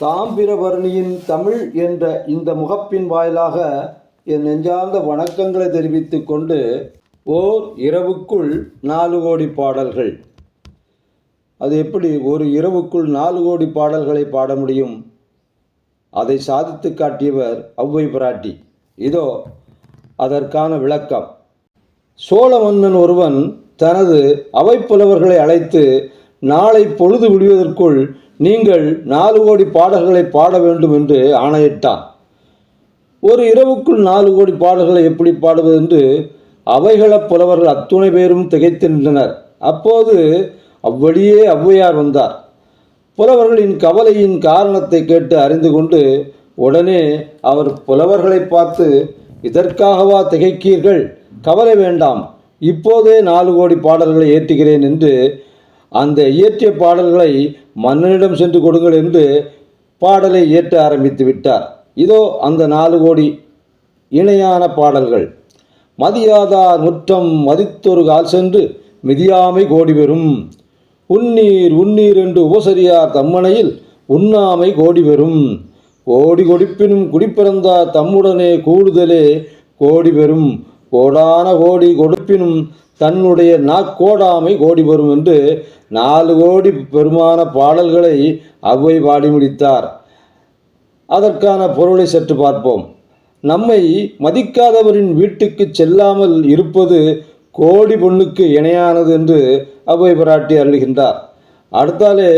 தாம்பிரபரணியின் தமிழ் என்ற இந்த முகப்பின் வாயிலாக என் நெஞ்சார்ந்த வணக்கங்களை தெரிவித்து கொண்டு ஓர் இரவுக்குள் நாலு கோடி பாடல்கள். அது எப்படி ஒரு இரவுக்குள் நாலு கோடி பாடல்களை பாட முடியும்? அதை சாதித்து காட்டியவர் ஔவை பிராட்டி. இதோ அதற்கான விளக்கம். சோழ மன்னன் ஒருவன் தனது அவைப்புலவர்களை அழைத்து நாளை பொழுது விடுவதற்குள் நீங்கள் நாலு கோடி பாடல்களை பாட வேண்டும் என்று ஆணையிட்டான். ஒரு இரவுக்குள் நாலு கோடி பாடல்களை எப்படி பாடுவது என்று அவைகளப் புலவர்கள் அத்துணை பேரும் திகைத்து நின்றனர். அப்போது அவ்வழியே ஔவையார் வந்தார். புலவர்களின் கவலையின் காரணத்தை கேட்டு அறிந்து கொண்டு உடனே அவர் புலவர்களை பார்த்து இதற்காகவா திகைக்கீர்கள்? கவலை வேண்டாம். இப்போதே நாலு கோடி பாடல்களை ஏற்றுகிறேன் என்று அந்த இயற்றிய பாடல்களை மன்னனிடம் சென்று கொடுங்கள் என்று பாடலை இயற்ற ஆரம்பித்து விட்டார். இதோ அந்த நாலு கோடி இணையான பாடல்கள். மதியாதார் முற்றம் மதித்தொரு கால் சென்று மிதியாமை கோடி பெறும். உன்னீர் உன்னீர் என்று உபசரியார் தம்மனையில் உண்ணாமை கோடி பெறும். கோடி கொடுப்பினும் குடிப்பிறந்தார் தம்முடனே கூடுதலே கோடி பெறும். கோடான கோடி கொடுப்பினும் தன்னுடைய நாக்கோடாமை கோடி பெறும் என்று நாலு கோடி பெருமான பாடல்களை அவ்வை பாடி முடித்தார். அதற்கான பொருளை சற்று பார்ப்போம். நம்மை மதிக்காதவரின் வீட்டுக்கு செல்லாமல் இருப்பது கோடி பொண்ணுக்கு இணையானது என்று அவ்வை பிராட்டி அருளுகின்றார். அடுத்தாலே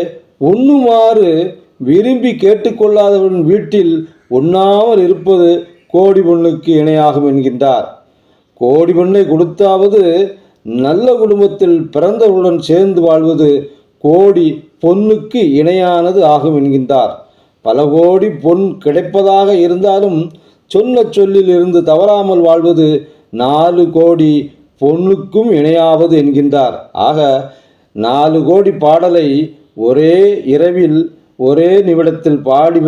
உண்ணுமாறு விரும்பி கேட்டுக்கொள்ளாதவரின் வீட்டில் உண்ணாமல் இருப்பது கோடி பொண்ணுக்கு இணையாகும் என்கின்றார். கோடி பொண்ணை கொடுத்தாவது நல்ல குடும்பத்தில் பிறந்தவர்களுடன் சேர்ந்து வாழ்வது கோடி பொன்னுக்கு இணையானது ஆகும் என்கின்றார். பல கோடி பொன் கிடைப்பதாக இருந்தாலும் சொன்ன சொல்லில் இருந்து தவறாமல் வாழ்வது நாலு கோடி பொண்ணுக்கும் இணையாவது என்கின்றார். ஆக நாலு கோடி பாடலை ஒரே இரவில் ஒரே நிமிடத்தில் பாடி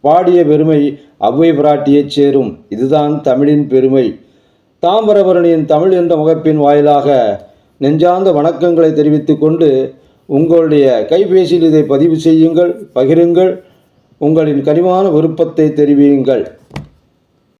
பாடிய பெருமை அவ்வை பிராட்டியைச் சேரும். இதுதான் தமிழின் பெருமை. தாமிரபரணியின் தமிழ் என்ற முகப்பின் வாயிலாக நெஞ்சார்ந்த வணக்கங்களை தெரிவித்துக் கொண்டு உங்களுடைய கைபேசியில் இதை பதிவு செய்யுங்கள் பகிருங்கள் உங்களின் கனிவான விருப்பத்தை தெரிவியுங்கள்.